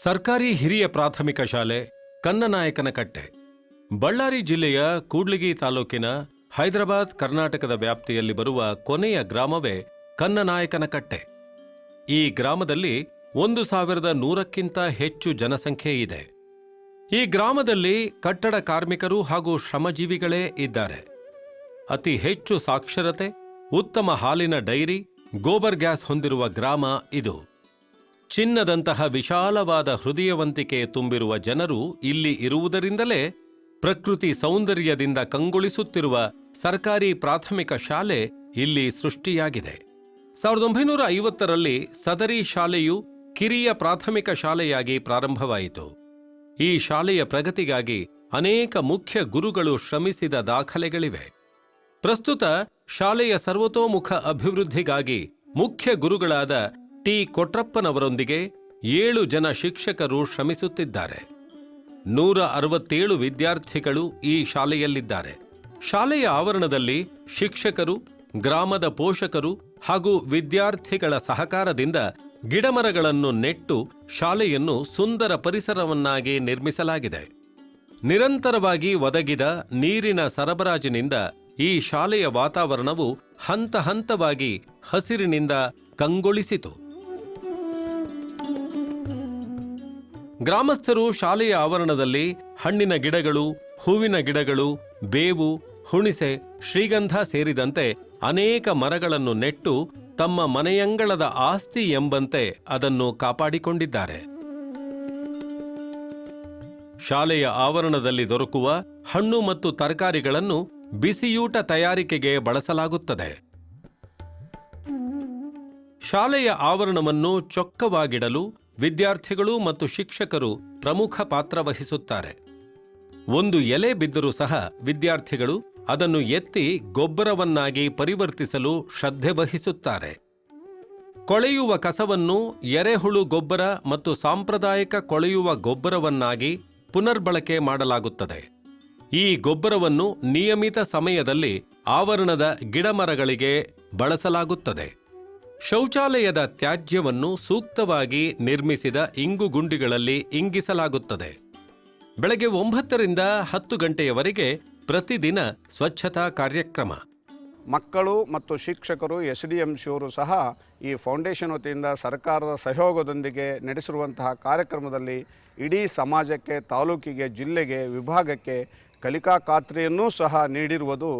ಸರ್ಕಾರಿ ಹಿರಿಯ ಪ್ರಾಥಮಿಕ ಶಾಲೆ, ಕನ್ನನಾಯಕನ ಕಟ್ಟೆ. ಬಳ್ಳಾರಿ ಜಿಲ್ಲೆಯ ಕೂಡ್ಲಿಗಿ ತಾಲೂಕಿನ ಹೈದರಾಬಾದ್, ಕರ್ನಾಟಕದ ವ್ಯಾಪ್ತಿಯಲ್ಲಿ ಬರುವ ಕೊನೆಯ ಗ್ರಾಮವೇ ಕನ್ನನಾಯಕನ ಕಟ್ಟೆ. ಈ ಗ್ರಾಮದಲ್ಲಿ ಒಂದು ಸಾವಿರದ ನೂರಕ್ಕಿಂತ ಹೆಚ್ಚು ಜನಸಂಖ್ಯೆ ಇದೆ. ಈ ಗ್ರಾಮದಲ್ಲಿ ಕಟ್ಟಡ ಕಾರ್ಮಿಕರು ಹಾಗೂ ಶ್ರಮಜೀವಿಗಳೇ ಇದ್ದಾರೆ. ಅತಿ ಹೆಚ್ಚು ಸಾಕ್ಷರತೆ, ಉತ್ತಮ ಹಾಲಿನ ಡೈರಿ, ಗೋಬರ್ ಗ್ಯಾಸ್ ಹೊಂದಿರುವ ಗ್ರಾಮ ಇದು. ಚಿನ್ನದಂತಹ ವಿಶಾಲವಾದ ಹೃದಯವಂತಿಕೆ ತುಂಬಿರುವ ಜನರು ಇಲ್ಲಿ ಇರುವುದರಿಂದಲೇ ಪ್ರಕೃತಿ ಸೌಂದರ್ಯದಿಂದ ಕಂಗೊಳಿಸುತ್ತಿರುವ ಸರ್ಕಾರಿ ಪ್ರಾಥಮಿಕ ಶಾಲೆ ಇಲ್ಲಿ ಸೃಷ್ಟಿಯಾಗಿದೆ. ಸಾವಿರದ ಒಂಬೈನೂರ ಐವತ್ತರಲ್ಲಿ ಸದರಿ ಶಾಲೆಯು ಕಿರಿಯ ಪ್ರಾಥಮಿಕ ಶಾಲೆಯಾಗಿ ಪ್ರಾರಂಭವಾಯಿತು. ಈ ಶಾಲೆಯ ಪ್ರಗತಿಗಾಗಿ ಅನೇಕ ಮುಖ್ಯ ಗುರುಗಳು ಶ್ರಮಿಸಿದ ದಾಖಲೆಗಳಿವೆ. ಪ್ರಸ್ತುತ ಶಾಲೆಯ ಸರ್ವತೋಮುಖ ಅಭಿವೃದ್ಧಿಗಾಗಿ ಮುಖ್ಯ ಗುರುಗಳಾದ ಟಿ ಕೊಟ್ರಪ್ಪನವರೊಂದಿಗೆ ಏಳು ಜನ ಶಿಕ್ಷಕರು ಶ್ರಮಿಸುತ್ತಿದ್ದಾರೆ. ನೂರ ಅರವತ್ತೇಳು ವಿದ್ಯಾರ್ಥಿಗಳು ಈ ಶಾಲೆಯಲ್ಲಿದ್ದಾರೆ. ಶಾಲೆಯ ಆವರಣದಲ್ಲಿ ಶಿಕ್ಷಕರು, ಗ್ರಾಮದ ಪೋಷಕರು ಹಾಗೂ ವಿದ್ಯಾರ್ಥಿಗಳ ಸಹಕಾರದಿಂದ ಗಿಡಮರಗಳನ್ನು ನೆಟ್ಟು ಶಾಲೆಯನ್ನು ಸುಂದರ ಪರಿಸರವನ್ನಾಗಿ ನಿರ್ಮಿಸಲಾಗಿದೆ. ನಿರಂತರವಾಗಿ ಒದಗಿದ ನೀರಿನ ಸರಬರಾಜಿನಿಂದ ಈ ಶಾಲೆಯ ವಾತಾವರಣವು ಹಂತ ಹಂತವಾಗಿ ಹಸಿರಿನಿಂದ ಕಂಗೊಳಿಸಿತು. ಗ್ರಾಮಸ್ಥರು ಶಾಲೆಯ ಆವರಣದಲ್ಲಿ ಹಣ್ಣಿನ ಗಿಡಗಳು, ಹೂವಿನ ಗಿಡಗಳು, ಬೇವು, ಹುಣಿಸೆ, ಶ್ರೀಗಂಧ ಸೇರಿದಂತೆ ಅನೇಕ ಮರಗಳನ್ನು ನೆಟ್ಟು ತಮ್ಮ ಮನೆಯಂಗಳದ ಆಸ್ತಿ ಎಂಬಂತೆ ಅದನ್ನು ಕಾಪಾಡಿಕೊಂಡಿದ್ದಾರೆ. ಶಾಲೆಯ ಆವರಣದಲ್ಲಿ ದೊರಕುವ ಹಣ್ಣು ಮತ್ತು ತರಕಾರಿಗಳನ್ನು ಬಿಸಿಯೂಟ ತಯಾರಿಕೆಗೆ ಬಳಸಲಾಗುತ್ತದೆ. ಶಾಲೆಯ ಆವರಣವನ್ನು ಚೊಕ್ಕವಾಗಿಡಲು ವಿದ್ಯಾರ್ಥಿಗಳು ಮತ್ತು ಶಿಕ್ಷಕರು ಪ್ರಮುಖ ಪಾತ್ರ ವಹಿಸುತ್ತಾರೆ. ಒಂದು ಎಲೆ ಬಿದ್ದರೂ ಸಹ ವಿದ್ಯಾರ್ಥಿಗಳು ಅದನ್ನು ಎತ್ತಿ ಗೊಬ್ಬರವನ್ನಾಗಿ ಪರಿವರ್ತಿಸಲು ಶ್ರದ್ಧೆ ವಹಿಸುತ್ತಾರೆ. ಕೊಳೆಯುವ ಕಸವನ್ನು ಎರೆಹುಳು ಗೊಬ್ಬರ ಮತ್ತು ಸಾಂಪ್ರದಾಯಿಕ ಕೊಳೆಯುವ ಗೊಬ್ಬರವನ್ನಾಗಿ ಪುನರ್ಬಳಕೆ ಮಾಡಲಾಗುತ್ತದೆ. ಈ ಗೊಬ್ಬರವನ್ನು ನಿಯಮಿತ ಸಮಯದಲ್ಲಿ ಆವರಣದ ಗಿಡಮರಗಳಿಗೆ ಬಳಸಲಾಗುತ್ತದೆ. ಶೌಚಾಲಯದ ತ್ಯಾಜ್ಯವನ್ನು ಸೂಕ್ತವಾಗಿ ನಿರ್ಮಿಸಿದ ಇಂಗು ಗುಂಡಿಗಳಲ್ಲಿ ಇಂಗಿಸಲಾಗುತ್ತದೆ. ಬೆಳಗ್ಗೆ ಒಂಬತ್ತರಿಂದ ಹತ್ತು ಗಂಟೆಯವರೆಗೆ ಪ್ರತಿದಿನ ಸ್ವಚ್ಛತಾ ಕಾರ್ಯಕ್ರಮ. ಮಕ್ಕಳು ಮತ್ತು ಶಿಕ್ಷಕರು, ಎಸ್ ಡಿ ಎಂ ಸಿಯವರು ಸಹ ಈ ಫೌಂಡೇಶನ್ ವತಿಯಿಂದ ಸರ್ಕಾರದ ಸಹಯೋಗದೊಂದಿಗೆ ನಡೆಸಿರುವಂತಹ ಕಾರ್ಯಕ್ರಮದಲ್ಲಿ ಇಡೀ ಸಮಾಜಕ್ಕೆ, ತಾಲೂಕಿಗೆ, ಜಿಲ್ಲೆಗೆ, ವಿಭಾಗಕ್ಕೆ ಕಲಿಕಾ ಖಾತ್ರಿಯನ್ನೂ ಸಹ ನೀಡಿರುವುದು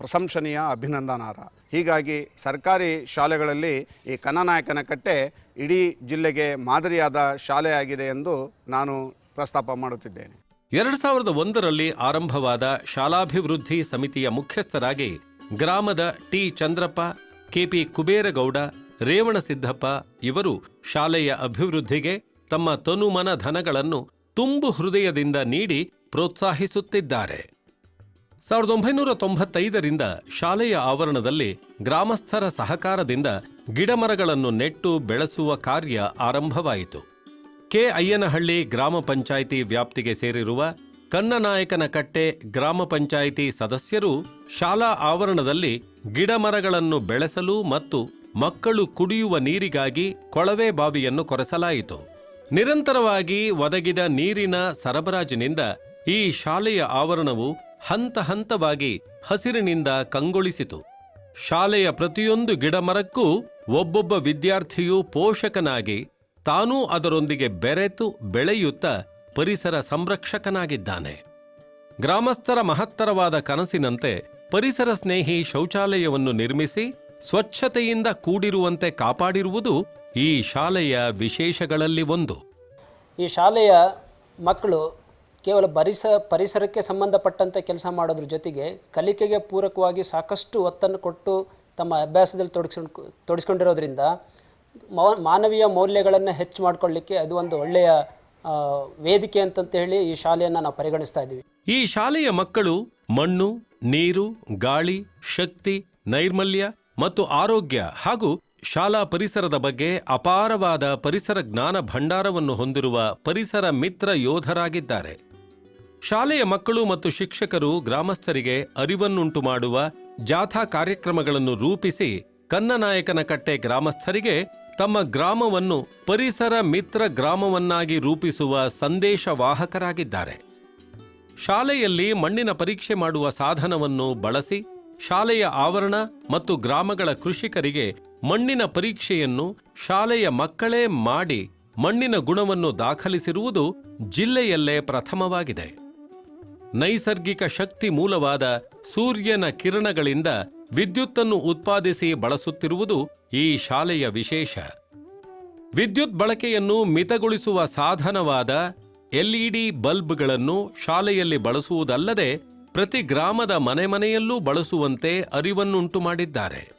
ಪ್ರಶಂಸನೀಯ ಅಭಿನಂದನಾರ್ಹ. ಹೀಗಾಗಿ ಸರ್ಕಾರಿ ಶಾಲೆಗಳಲ್ಲಿ ಈ ಕನ್ನನಾಯಕನ ಕಟ್ಟೆ ಇಡೀ ಜಿಲ್ಲೆಗೆ ಮಾದರಿಯಾದ ಶಾಲೆಯಾಗಿದೆ ಎಂದು ನಾನು ಪ್ರಸ್ತಾಪ ಮಾಡುತ್ತಿದ್ದೇನೆ. ಎರಡು ಸಾವಿರದ ಒಂದರಲ್ಲಿ ಆರಂಭವಾದ ಶಾಲಾಭಿವೃದ್ಧಿ ಸಮಿತಿಯ ಮುಖ್ಯಸ್ಥರಾಗಿ ಗ್ರಾಮದ ಟಿ ಚಂದ್ರಪ್ಪ, ಕೆಪಿ ಕುಬೇರಗೌಡ ರೇವಣಸಿದ್ದಪ್ಪ ಇವರು ಶಾಲೆಯ ಅಭಿವೃದ್ಧಿಗೆ ತಮ್ಮ ತನುಮನ ಧನಗಳನ್ನು ತುಂಬು ಹೃದಯದಿಂದ ನೀಡಿ ಪ್ರೋತ್ಸಾಹಿಸುತ್ತಿದ್ದಾರೆ. ಸಾವಿರದ ಒಂಬೈನೂರ ತೊಂಬತ್ತೈದರಿಂದ ಶಾಲೆಯ ಆವರಣದಲ್ಲಿ ಗ್ರಾಮಸ್ಥರ ಸಹಕಾರದಿಂದ ಗಿಡಮರಗಳನ್ನು ನೆಟ್ಟು ಬೆಳೆಸುವ ಕಾರ್ಯ ಆರಂಭವಾಯಿತು. ಕೆ. ಅಯ್ಯನಹಳ್ಳಿ ಗ್ರಾಮ ಪಂಚಾಯಿತಿ ವ್ಯಾಪ್ತಿಗೆ ಸೇರಿರುವ ಕಟ್ಟೆ ಗ್ರಾಮ ಪಂಚಾಯಿತಿ ಸದಸ್ಯರು ಶಾಲಾ ಆವರಣದಲ್ಲಿ ಗಿಡಮರಗಳನ್ನು ಬೆಳೆಸಲು ಮತ್ತು ಮಕ್ಕಳು ಕುಡಿಯುವ ನೀರಿಗಾಗಿ ಕೊಳವೆ ಬಾವಿಯನ್ನು ಕೊರೆಸಲಾಯಿತು. ನಿರಂತರವಾಗಿ ಒದಗಿದ ನೀರಿನ ಸರಬರಾಜಿನಿಂದ ಈ ಶಾಲೆಯ ಆವರಣವು ಹಂತ ಹಂತವಾಗಿ ಹಸಿರಿನಿಂದ ಕಂಗೊಳಿಸಿತು. ಶಾಲೆಯ ಪ್ರತಿಯೊಂದು ಗಿಡಮರಕ್ಕೂ ಒಬ್ಬೊಬ್ಬ ವಿದ್ಯಾರ್ಥಿಯು ಪೋಷಕನಾಗಿ ತಾನೂ ಅದರೊಂದಿಗೆ ಬೆರೆತು ಬೆಳೆಯುತ್ತ ಪರಿಸರ ಸಂರಕ್ಷಕನಾಗಿದ್ದಾನೆ. ಗ್ರಾಮಸ್ಥರ ಮಹತ್ತರವಾದ ಕನಸಿನಂತೆ ಪರಿಸರ ಸ್ನೇಹಿ ಶೌಚಾಲಯವನ್ನು ನಿರ್ಮಿಸಿ ಸ್ವಚ್ಛತೆಯಿಂದ ಕೂಡಿರುವಂತೆ ಕಾಪಾಡಿರುವುದು ಈ ಶಾಲೆಯ ವಿಶೇಷಗಳಲ್ಲಿ ಒಂದು. ಈ ಶಾಲೆಯ ಮಕ್ಕಳು ಕೇವಲ ಪರಿಸ, ಪರಿಸರಕ್ಕೆ ಸಂಬಂಧಪಟ್ಟಂಥ ಕೆಲಸ ಮಾಡೋದ್ರ ಜೊತೆಗೆ ಕಲಿಕೆಗೆ ಪೂರಕವಾಗಿ ಸಾಕಷ್ಟು ಒತ್ತನ್ನು ಕೊಟ್ಟು ತಮ್ಮ ಅಭ್ಯಾಸದಲ್ಲಿ ತೊಡಗಿಸ್ಕೊಂಡು, ತೊಡಗಿಸ್ಕೊಂಡಿರೋದ್ರಿಂದ ಮಾನವೀಯ ಮೌಲ್ಯಗಳನ್ನು ಹೆಚ್ಚು ಮಾಡಿಕೊಳ್ಳಿಕ್ಕೆ ಅದು ಒಂದು ಒಳ್ಳೆಯ ವೇದಿಕೆ ಅಂತಂತ ಹೇಳಿ ಈ ಶಾಲೆಯನ್ನು ನಾವು ಪರಿಗಣಿಸ್ತಾ ಇದ್ದೀವಿ. ಈ ಶಾಲೆಯ ಮಕ್ಕಳು ಮಣ್ಣು, ನೀರು, ಗಾಳಿ, ಶಕ್ತಿ, ನೈರ್ಮಲ್ಯ ಮತ್ತು ಆರೋಗ್ಯ ಹಾಗೂ ಶಾಲಾ ಪರಿಸರದ ಬಗ್ಗೆ ಅಪಾರವಾದ ಪರಿಸರ ಜ್ಞಾನ ಭಂಡಾರವನ್ನು ಹೊಂದಿರುವ ಪರಿಸರ ಮಿತ್ರ ಯೋಧರಾಗಿದ್ದಾರೆ. ಶಾಲೆಯ ಮಕ್ಕಳು ಮತ್ತು ಶಿಕ್ಷಕರು ಗ್ರಾಮಸ್ಥರಿಗೆ ಅರಿವನ್ನುಂಟು ಮಾಡುವ ಜಾಥಾ ಕಾರ್ಯಕ್ರಮಗಳನ್ನು ರೂಪಿಸಿ ಕನ್ನನಾಯಕನ ಕಟ್ಟೆ ಗ್ರಾಮಸ್ಥರಿಗೆ ತಮ್ಮ ಗ್ರಾಮವನ್ನು ಪರಿಸರ ಮಿತ್ರ ಗ್ರಾಮವನ್ನಾಗಿ ರೂಪಿಸುವ ಸಂದೇಶವಾಹಕರಾಗಿದ್ದಾರೆ. ಶಾಲೆಯಲ್ಲಿ ಮಣ್ಣಿನ ಪರೀಕ್ಷೆ ಮಾಡುವ ಸಾಧನವನ್ನು ಬಳಸಿ ಶಾಲೆಯ ಆವರಣ ಮತ್ತು ಗ್ರಾಮಗಳ ಕೃಷಿಕರಿಗೆ ಮಣ್ಣಿನ ಪರೀಕ್ಷೆಯನ್ನು ಶಾಲೆಯ ಮಕ್ಕಳೇ ಮಾಡಿ ಮಣ್ಣಿನ ಗುಣವನ್ನು ದಾಖಲಿಸಿರುವುದು ಜಿಲ್ಲೆಯಲ್ಲೇ ಪ್ರಥಮವಾಗಿದೆ. ನೈಸರ್ಗಿಕ ಶಕ್ತಿ ಮೂಲವಾದ ಸೂರ್ಯನ ಕಿರಣಗಳಿಂದ ವಿದ್ಯುತ್ತನ್ನು ಉತ್ಪಾದಿಸಿ ಬಳಸುತ್ತಿರುವುದು ಈ ಶಾಲೆಯ ವಿಶೇಷ. ವಿದ್ಯುತ್ ಬಳಕೆಯನ್ನು ಮಿತಗೊಳಿಸುವ ಸಾಧನವಾದ ಎಲ್ಇಡಿ ಬಲ್ಬ್ಗಳನ್ನು ಶಾಲೆಯಲ್ಲಿ ಬಳಸುವುದಲ್ಲದೆ ಪ್ರತಿ ಗ್ರಾಮದ ಮನೆ ಮನೆಯಲ್ಲೂ ಬಳಸುವಂತೆ ಅರಿವನ್ನುಂಟು ಮಾಡಿದ್ದಾರೆ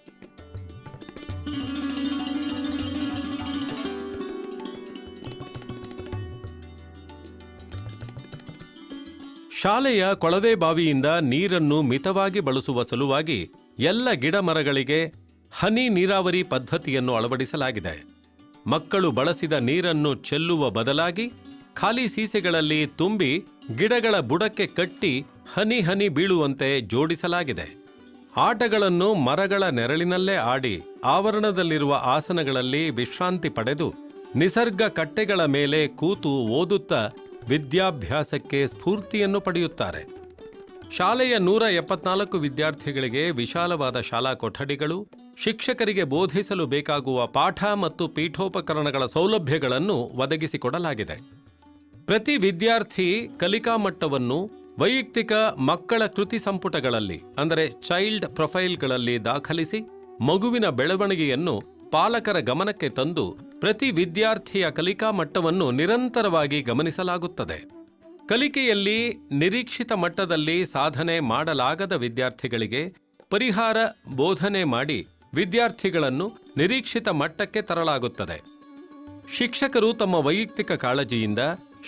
ಶಾಲೆಯ ಕೊಳವೆ ಬಾವಿಯಿಂದ ನೀರನ್ನು ಮಿತವಾಗಿ ಬಳಸುವ ಸಲುವಾಗಿ ಎಲ್ಲ ಗಿಡ ಮರಗಳಿಗೆ ಹನಿ ನೀರಾವರಿ ಪದ್ಧತಿಯನ್ನು ಅಳವಡಿಸಲಾಗಿದೆ. ಮಕ್ಕಳು ಬಳಸಿದ ನೀರನ್ನು ಚೆಲ್ಲುವ ಬದಲಾಗಿ ಖಾಲಿ ಸೀಸೆಗಳಲ್ಲಿ ತುಂಬಿ ಗಿಡಗಳ ಬುಡಕ್ಕೆ ಕಟ್ಟಿ ಹನಿ ಹನಿ ಬೀಳುವಂತೆ ಜೋಡಿಸಲಾಗಿದೆ. ಆಟಗಳನ್ನು ಮರಗಳ ನೆರಳಿನಲ್ಲೇ ಆಡಿ ಆವರಣದಲ್ಲಿರುವ ಆಸನಗಳಲ್ಲಿ ವಿಶ್ರಾಂತಿ ಪಡೆದು ನಿಸರ್ಗ ಕಟ್ಟೆಗಳ ಮೇಲೆ ಕೂತು ಓದುತ್ತಾ ವಿದ್ಯಾಭ್ಯಾಸಕ್ಕೆ ಸ್ಫೂರ್ತಿಯನ್ನು ಪಡೆಯುತ್ತಾರೆ. ಶಾಲೆಯ ನೂರ ಎಪ್ಪತ್ನಾಲ್ಕು ವಿದ್ಯಾರ್ಥಿಗಳಿಗೆ ವಿಶಾಲವಾದ ಶಾಲಾ ಕೊಠಡಿಗಳು, ಶಿಕ್ಷಕರಿಗೆ ಬೋಧಿಸಲು ಬೇಕಾಗುವ ಪಾಠ ಮತ್ತು ಪೀಠೋಪಕರಣಗಳ ಸೌಲಭ್ಯಗಳನ್ನು ಒದಗಿಸಿಕೊಡಲಾಗಿದೆ. ಪ್ರತಿ ವಿದ್ಯಾರ್ಥಿ ಕಲಿಕಾ ಮಟ್ಟವನ್ನು ವೈಯಕ್ತಿಕ ಮಕ್ಕಳ ಕೃತಿ ಸಂಪುಟಗಳಲ್ಲಿ, ಅಂದರೆ ಚೈಲ್ಡ್ ಪ್ರೊಫೈಲ್ಗಳಲ್ಲಿ ದಾಖಲಿಸಿ ಮಗುವಿನ ಬೆಳವಣಿಗೆಯನ್ನು ಪಾಲಕರ ಗಮನಕ್ಕೆ ತಂದು ಪ್ರತಿ ವಿದ್ಯಾರ್ಥಿಯ ಕಲಿಕಾ ಮಟ್ಟವನ್ನು ನಿರಂತರವಾಗಿ ಗಮನಿಸಲಾಗುತ್ತದೆ. ಕಲಿಕೆಯಲ್ಲಿ ನಿರೀಕ್ಷಿತ ಮಟ್ಟದಲ್ಲಿ ಸಾಧನೆ ಮಾಡಲಾಗದ ವಿದ್ಯಾರ್ಥಿಗಳಿಗೆ ಪರಿಹಾರ ಬೋಧನೆ ಮಾಡಿ ವಿದ್ಯಾರ್ಥಿಗಳನ್ನು ನಿರೀಕ್ಷಿತ ಮಟ್ಟಕ್ಕೆ ತರಲಾಗುತ್ತದೆ. ಶಿಕ್ಷಕರು ತಮ್ಮ ವೈಯಕ್ತಿಕ ಕಾಳಜಿಯಿಂದ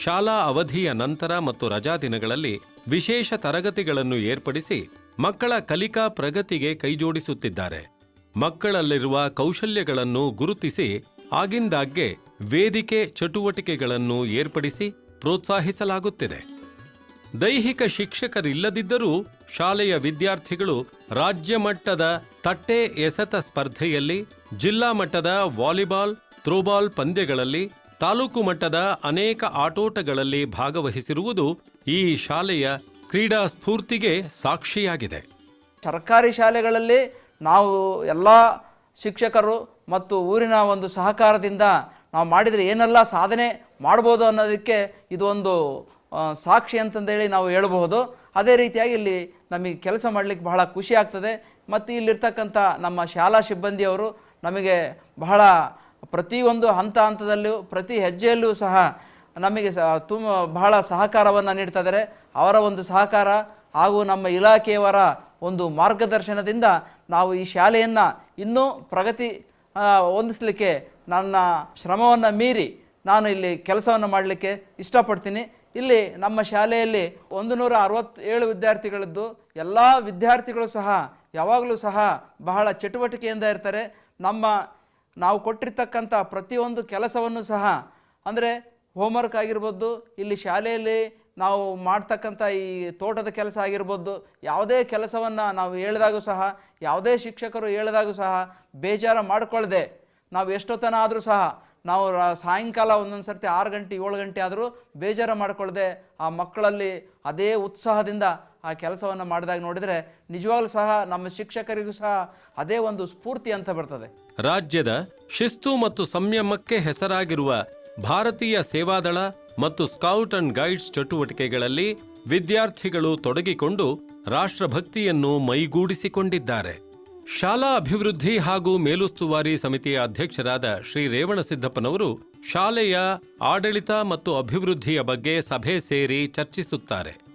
ಶಾಲಾ ಅವಧಿಯ ನಂತರ ಮತ್ತು ರಜಾ ದಿನಗಳಲ್ಲಿ ವಿಶೇಷ ತರಗತಿಗಳನ್ನು ಏರ್ಪಡಿಸಿ ಮಕ್ಕಳ ಕಲಿಕಾ ಪ್ರಗತಿಗೆ ಕೈಜೋಡಿಸುತ್ತಿದ್ದಾರೆ. ಮಕ್ಕಳಲ್ಲಿರುವ ಕೌಶಲ್ಯಗಳನ್ನು ಗುರುತಿಸಿ ಆಗಿಂದಾಗ್ಗೆ ವೇದಿಕೆ ಚಟುವಟಿಕೆಗಳನ್ನು ಏರ್ಪಡಿಸಿ ಪ್ರೋತ್ಸಾಹಿಸಲಾಗುತ್ತಿದೆ. ದೈಹಿಕ ಶಿಕ್ಷಕರಿಲ್ಲದಿದ್ದರೂ ಶಾಲೆಯ ವಿದ್ಯಾರ್ಥಿಗಳು ರಾಜ್ಯ ಮಟ್ಟದ ತಟ್ಟೆ ಎಸೆತ ಸ್ಪರ್ಧೆಯಲ್ಲಿ, ಜಿಲ್ಲಾ ಮಟ್ಟದ ವಾಲಿಬಾಲ್, ಥ್ರೋಬಾಲ್ ಪಂದ್ಯಗಳಲ್ಲಿ, ತಾಲೂಕು ಮಟ್ಟದ ಅನೇಕ ಆಟೋಟಗಳಲ್ಲಿ ಭಾಗವಹಿಸಿರುವುದು ಈ ಶಾಲೆಯ ಕ್ರೀಡಾ ಸ್ಫೂರ್ತಿಗೆ ಸಾಕ್ಷಿಯಾಗಿದೆ. ಸರ್ಕಾರಿ ಶಾಲೆಗಳಲ್ಲಿ ನಾವು ಎಲ್ಲ ಶಿಕ್ಷಕರು ಮತ್ತು ಊರಿನ ಒಂದು ಸಹಕಾರದಿಂದ ನಾವು ಮಾಡಿದರೆ ಏನೆಲ್ಲ ಸಾಧನೆ ಮಾಡ್ಬೋದು ಅನ್ನೋದಕ್ಕೆ ಇದು ಒಂದು ಸಾಕ್ಷಿ ಅಂತಂದೇಳಿ ನಾವು ಹೇಳಬಹುದು. ಅದೇ ರೀತಿಯಾಗಿ ಇಲ್ಲಿ ನಮಗೆ ಕೆಲಸ ಮಾಡಲಿಕ್ಕೆ ಬಹಳ ಖುಷಿ ಆಗ್ತದೆ. ಮತ್ತು ಇಲ್ಲಿರ್ತಕ್ಕಂಥ ನಮ್ಮ ಶಾಲಾ ಸಿಬ್ಬಂದಿಯವರು ನಮಗೆ ಬಹಳ ಪ್ರತಿಯೊಂದು ಹಂತ ಹಂತದಲ್ಲೂ, ಪ್ರತಿ ಹೆಜ್ಜೆಯಲ್ಲೂ ಸಹ ನಮಗೆ ಸ, ತುಂಬ ಬಹಳ ಸಹಕಾರವನ್ನು ನೀಡ್ತಾ ಇದ್ದಾರೆ. ಅವರ ಒಂದು ಸಹಕಾರ ಹಾಗೂ ನಮ್ಮ ಇಲಾಖೆಯವರ ಒಂದು ಮಾರ್ಗದರ್ಶನದಿಂದ ನಾವು ಈ ಶಾಲೆಯನ್ನು ಇನ್ನೂ ಪ್ರಗತಿ ಹೊಂದಿಸಲಿಕ್ಕೆ ನನ್ನ ಶ್ರಮವನ್ನು ಮೀರಿ ನಾನು ಇಲ್ಲಿ ಕೆಲಸವನ್ನು ಮಾಡಲಿಕ್ಕೆ ಇಷ್ಟಪಡ್ತೀನಿ. ಇಲ್ಲಿ ನಮ್ಮ ಶಾಲೆಯಲ್ಲಿ ಒಂದು ನೂರ ಅರವತ್ತೇಳು ವಿದ್ಯಾರ್ಥಿಗಳದ್ದು ಎಲ್ಲ ವಿದ್ಯಾರ್ಥಿಗಳು ಸಹ ಯಾವಾಗಲೂ ಸಹ ಬಹಳ ಚಟುವಟಿಕೆಯಿಂದ ಇರ್ತಾರೆ. ನಮ್ಮ ನಾವು ಕೊಟ್ಟಿರ್ತಕ್ಕಂಥ ಪ್ರತಿಯೊಂದು ಕೆಲಸವನ್ನು ಸಹ, ಅಂದರೆ ಹೋಮ್ವರ್ಕ್ ಆಗಿರ್ಬೋದು, ಇಲ್ಲಿ ಶಾಲೆಯಲ್ಲಿ ನಾವು ಮಾಡ್ತಕ್ಕಂಥ ಈ ತೋಟದ ಕೆಲಸ ಆಗಿರ್ಬೋದು, ಯಾವುದೇ ಕೆಲಸವನ್ನು ನಾವು ಹೇಳಿದಾಗೂ ಸಹ, ಯಾವುದೇ ಶಿಕ್ಷಕರು ಹೇಳಿದಾಗೂ ಸಹ ಬೇಜಾರು ಮಾಡಿಕೊಳ್ಳದೆ ನಾವು ಎಷ್ಟೊತ್ತನ ಆದರೂ ಸಹ ನಾವು ಸಾಯಂಕಾಲ ಒಂದೊಂದು ಸರ್ತಿ ಆರು ಗಂಟೆ, ಏಳು ಗಂಟೆ ಆದರೂ ಬೇಜಾರು ಮಾಡಿಕೊಳ್ಳದೆ ಆ ಮಕ್ಕಳಲ್ಲಿ ಅದೇ ಉತ್ಸಾಹದಿಂದ ಆ ಕೆಲಸವನ್ನು ಮಾಡಿದಾಗ ನೋಡಿದರೆ ನಿಜವಾಗ್ಲೂ ಸಹ ನಮ್ಮ ಶಿಕ್ಷಕರಿಗೂ ಸಹ ಅದೇ ಒಂದು ಸ್ಫೂರ್ತಿ ಅಂತ ಬರ್ತದೆ. ರಾಜ್ಯದ ಶಿಸ್ತು ಮತ್ತು ಸಂಯಮಕ್ಕೆ ಹೆಸರಾಗಿರುವ ಭಾರತೀಯ ಸೇವಾದಳ ಮತ್ತು ಸ್ಕೌಟ್ ಅಂಡ್ ಗೈಡ್ಸ್ ಚಟುವಟಿಕೆಗಳಲ್ಲಿ ವಿದ್ಯಾರ್ಥಿಗಳು ತೊಡಗಿಕೊಂಡು ರಾಷ್ಟ್ರಭಕ್ತಿಯನ್ನು ಮೈಗೂಡಿಸಿಕೊಂಡಿದ್ದಾರೆ. ಶಾಲಾ ಅಭಿವೃದ್ಧಿ ಹಾಗೂ ಮೇಲುಸ್ತುವಾರಿ ಸಮಿತಿಯ ಅಧ್ಯಕ್ಷರಾದ ಶ್ರೀ ರೇವಣಸಿದ್ದಪ್ಪನವರು ಶಾಲೆಯ ಆಡಳಿತ ಮತ್ತು ಅಭಿವೃದ್ಧಿಯ ಬಗ್ಗೆ ಸಭೆ ಸೇರಿ ಚರ್ಚಿಸುತ್ತಾರೆ.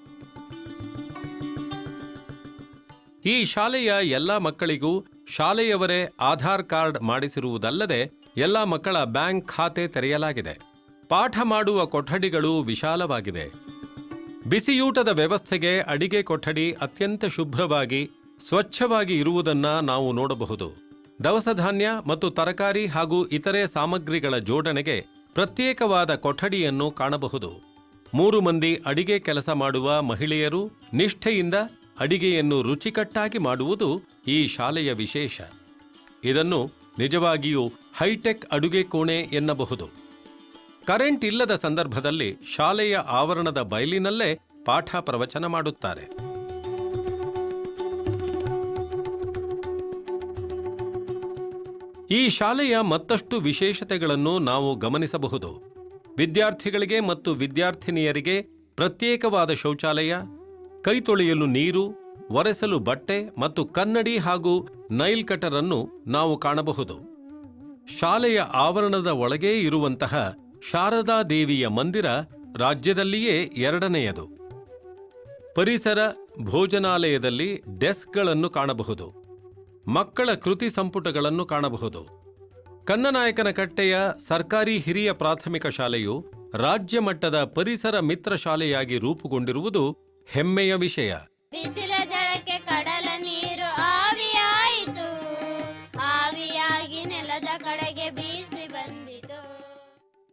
ಈ ಶಾಲೆಯ ಎಲ್ಲ ಮಕ್ಕಳಿಗೂ ಶಾಲೆಯವರೇ ಆಧಾರ್ ಕಾರ್ಡ್ ಮಾಡಿಸಿರುವುದಲ್ಲದೆ ಎಲ್ಲ ಮಕ್ಕಳ ಬ್ಯಾಂಕ್ ಖಾತೆ ತೆರೆಯಲಾಗಿದೆ. ಪಾಠ ಮಾಡುವ ಕೊಠಡಿಗಳು ವಿಶಾಲವಾಗಿವೆ. ಬಿಸಿಯೂಟದ ವ್ಯವಸ್ಥೆಗೆ ಅಡಿಗೆ ಕೊಠಡಿ ಅತ್ಯಂತ ಶುಭ್ರವಾಗಿ, ಸ್ವಚ್ಛವಾಗಿ ಇರುವುದನ್ನ ನಾವು ನೋಡಬಹುದು. ದವಸಧಾನ್ಯ ಮತ್ತು ತರಕಾರಿ ಹಾಗೂ ಇತರೆ ಸಾಮಗ್ರಿಗಳ ಜೋಡಣೆಗೆ ಪ್ರತ್ಯೇಕವಾದ ಕೊಠಡಿಯನ್ನು ಕಾಣಬಹುದು. ಮೂರು ಮಂದಿ ಅಡಿಗೆ ಕೆಲಸ ಮಾಡುವ ಮಹಿಳೆಯರು ನಿಷ್ಠೆಯಿಂದ ಅಡಿಗೆಯನ್ನು ರುಚಿಕಟ್ಟಾಗಿ ಮಾಡುವುದು ಈ ಶಾಲೆಯ ವಿಶೇಷ. ಇದನ್ನು ನಿಜವಾಗಿಯೂ ಹೈಟೆಕ್ ಅಡುಗೆ ಕೋಣೆ ಎನ್ನಬಹುದು. ಕರೆಂಟ್ ಇಲ್ಲದ ಸಂದರ್ಭದಲ್ಲಿ ಶಾಲೆಯ ಆವರಣದ ಬಯಲಿನಲ್ಲೇ ಪಾಠ ಪ್ರವಚನ ಮಾಡುತ್ತಾರೆ. ಈ ಶಾಲೆಯ ಮತ್ತಷ್ಟು ವಿಶೇಷತೆಗಳನ್ನು ನಾವು ಗಮನಿಸಬಹುದು. ವಿದ್ಯಾರ್ಥಿಗಳಿಗೆ ಮತ್ತು ವಿದ್ಯಾರ್ಥಿನಿಯರಿಗೆ ಪ್ರತ್ಯೇಕವಾದ ಶೌಚಾಲಯ ಕೈ ತೊಳೆಯಲು ನೀರು, ಒರೆಸಲು ಬಟ್ಟೆ ಮತ್ತು ಕನ್ನಡಿ ಹಾಗೂ ನೈಲ್ ಕಟರ್ ಅನ್ನು ನಾವು ಕಾಣಬಹುದು. ಶಾಲೆಯ ಆವರಣದ ಒಳಗೇ ಇರುವಂತಹ ಶಾರದಾ ದೇವಿಯ ಮಂದಿರ ರಾಜ್ಯದಲ್ಲಿಯೇ ಎರಡನೆಯದು. ಪರಿಸರ ಭೋಜನಾಲಯದಲ್ಲಿ ಡೆಸ್ಕ್ಗಳನ್ನು ಕಾಣಬಹುದು. ಮಕ್ಕಳ ಕೃತಿ ಸಂಪುಟಗಳನ್ನು ಕಾಣಬಹುದು. ಕನ್ನನಾಯಕನ ಕಟ್ಟೆಯ ಸರ್ಕಾರಿ ಹಿರಿಯ ಪ್ರಾಥಮಿಕ ಶಾಲೆಯು ರಾಜ್ಯ ಮಟ್ಟದ ಪರಿಸರ ಮಿತ್ರ ಶಾಲೆಯಾಗಿ ರೂಪುಗೊಂಡಿರುವುದು ಹೆಮ್ಮೆಯ ವಿಷಯ.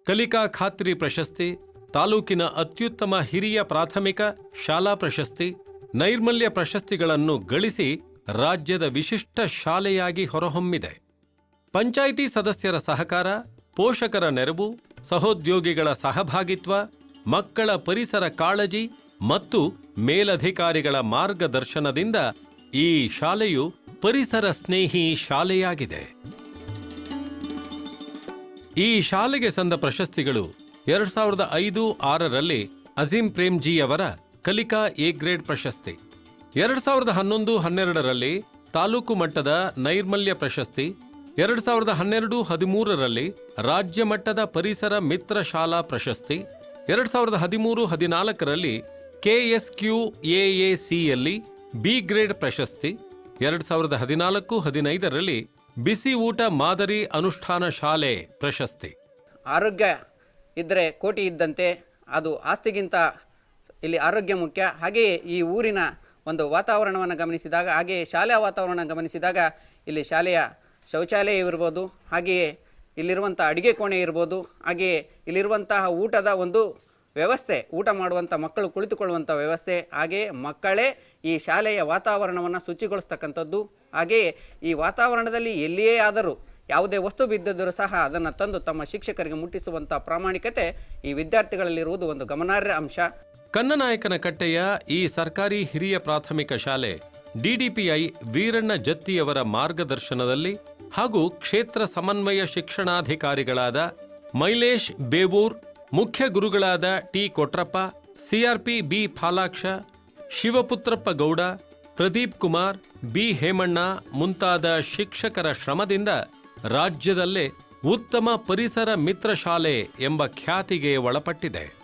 ಕಲಿಕಾ ಖಾತ್ರಿ ಪ್ರಶಸ್ತಿ, ತಾಲೂಕಿನ ಅತ್ಯುತ್ತಮ ಹಿರಿಯ ಪ್ರಾಥಮಿಕ ಶಾಲಾ ಪ್ರಶಸ್ತಿ, ನೈರ್ಮಲ್ಯ ಪ್ರಶಸ್ತಿಗಳನ್ನು ಗಳಿಸಿ ರಾಜ್ಯದ ವಿಶಿಷ್ಟ ಶಾಲೆಯಾಗಿ ಹೊರಹೊಮ್ಮಿದೆ. ಪಂಚಾಯಿತಿ ಸದಸ್ಯರ ಸಹಕಾರ, ಪೋಷಕರ ನೆರವು, ಸಹೋದ್ಯೋಗಿಗಳ ಸಹಭಾಗಿತ್ವ, ಮಕ್ಕಳ ಪರಿಸರ ಕಾಳಜಿ ಮತ್ತು ಮೇಲಧಿಕಾರಿಗಳ ಮಾರ್ಗದರ್ಶನದಿಂದ ಈ ಶಾಲೆಯು ಪರಿಸರ ಸ್ನೇಹಿ ಶಾಲೆಯಾಗಿದೆ. ಈ ಶಾಲೆಗೆ ಸಂದ ಪ್ರಶಸ್ತಿಗಳು ಎರಡ್ ಸಾವಿರದ ಐದು ಆರರಲ್ಲಿ ಅಜೀಂ ಪ್ರೇಮ್ಜಿಯವರ ಕಲಿಕಾ ಎ ಗ್ರೇಡ್ ಪ್ರಶಸ್ತಿ. ಎರಡ್ ಸಾವಿರದ ಹನ್ನೊಂದು ಹನ್ನೆರಡರಲ್ಲಿ ತಾಲೂಕು ಮಟ್ಟದ ನೈರ್ಮಲ್ಯ ಪ್ರಶಸ್ತಿ, ಎರಡ್ ಸಾವಿರದ ಹನ್ನೆರಡು ಹದಿಮೂರರಲ್ಲಿ ರಾಜ್ಯ ಮಟ್ಟದ ಪರಿಸರ ಮಿತ್ರ ಶಾಲಾ ಪ್ರಶಸ್ತಿ, ಎರಡ್ ಸಾವಿರದ ಹದಿಮೂರು ಹದಿನಾಲ್ಕರಲ್ಲಿ ಕೆಎಸ್ಕ್ಯೂ ಎಎಸಿಯಲ್ಲಿ ಬಿ ಗ್ರೇಡ್ ಪ್ರಶಸ್ತಿ, ಎರಡ್ ಸಾವಿರದ ಹದಿನಾಲ್ಕು ಹದಿನೈದರಲ್ಲಿ ಬಿಸಿ ಊಟ ಮಾದರಿ ಅನುಷ್ಠಾನ ಶಾಲೆ ಪ್ರಶಸ್ತಿ. ಆರೋಗ್ಯ ಇದ್ದರೆ ಕೋಟಿ ಇದ್ದಂತೆ ಅದು ಆಸ್ತಿಗಿಂತ ಇಲ್ಲಿ ಆರೋಗ್ಯ ಮುಖ್ಯ. ಹಾಗೆಯೇ ಈ ಊರಿನ ಒಂದು ವಾತಾವರಣವನ್ನು ಗಮನಿಸಿದಾಗ, ಹಾಗೆಯೇ ಶಾಲೆಯ ವಾತಾವರಣ ಗಮನಿಸಿದಾಗ ಇಲ್ಲಿ ಶಾಲೆಯ ಶೌಚಾಲಯ ಇರ್ಬೋದು, ಹಾಗೆಯೇ ಇಲ್ಲಿರುವಂಥ ಅಡುಗೆ ಕೋಣೆ ಇರ್ಬೋದು, ಹಾಗೆಯೇ ಇಲ್ಲಿರುವಂತಹ ಊಟದ ಒಂದು ವ್ಯವಸ್ಥೆ, ಊಟ ಮಾಡುವಂಥ ಮಕ್ಕಳು ಕುಳಿತುಕೊಳ್ಳುವಂಥ ವ್ಯವಸ್ಥೆ ಹಾಗೆಯೇ ಮಕ್ಕಳೇ ಈ ಶಾಲೆಯ ವಾತಾವರಣವನ್ನು ಶುಚಿಗೊಳಿಸ್ತಕ್ಕಂಥದ್ದು. ಹಾಗೆಯೇ ಈ ವಾತಾವರಣದಲ್ಲಿ ಎಲ್ಲಿಯೇ ಆದರೂ ಯಾವುದೇ ವಸ್ತು ಬಿದ್ದಿದ್ದರೂ ಸಹ ಅದನ್ನು ತಂದು ತಮ್ಮ ಶಿಕ್ಷಕರಿಗೆ ಮುಟ್ಟಿಸುವಂಥ ಪ್ರಾಮಾಣಿಕತೆ ಈ ವಿದ್ಯಾರ್ಥಿಗಳಲ್ಲಿರುವುದು ಒಂದು ಗಮನಾರ್ಹ ಅಂಶ. ಕನ್ನನಾಯಕನ ಕಟ್ಟೆಯ ಈ ಸರ್ಕಾರಿ ಹಿರಿಯ ಪ್ರಾಥಮಿಕ ಶಾಲೆ ಡಿಡಿಪಿಐ ವೀರಣ್ಣ ಜತ್ತಿಯವರ ಮಾರ್ಗದರ್ಶನದಲ್ಲಿ ಹಾಗೂ ಕ್ಷೇತ್ರ ಸಮನ್ವಯ ಶಿಕ್ಷಣಾಧಿಕಾರಿಗಳಾದ ಮೈಲೇಶ್ ಬೇವೂರ್ ಮುಖ್ಯ ಗುರುಗಳಾದ T Kotrappa, CRP B. Phalaksha, Shivaputrappa Gowda, Pradeep Kumar, B. Hemanna ಮುಂತಾದ ಶಿಕ್ಷಕರ ಶ್ರಮದಿಂದ ರಾಜ್ಯದಲ್ಲೇ ಉತ್ತಮ ಪರಿಸರ ಮಿತ್ರ ಶಾಲೆ ಎಂಬ ಖ್ಯಾತಿಗೆ ಒಳಪಟ್ಟಿದೆ.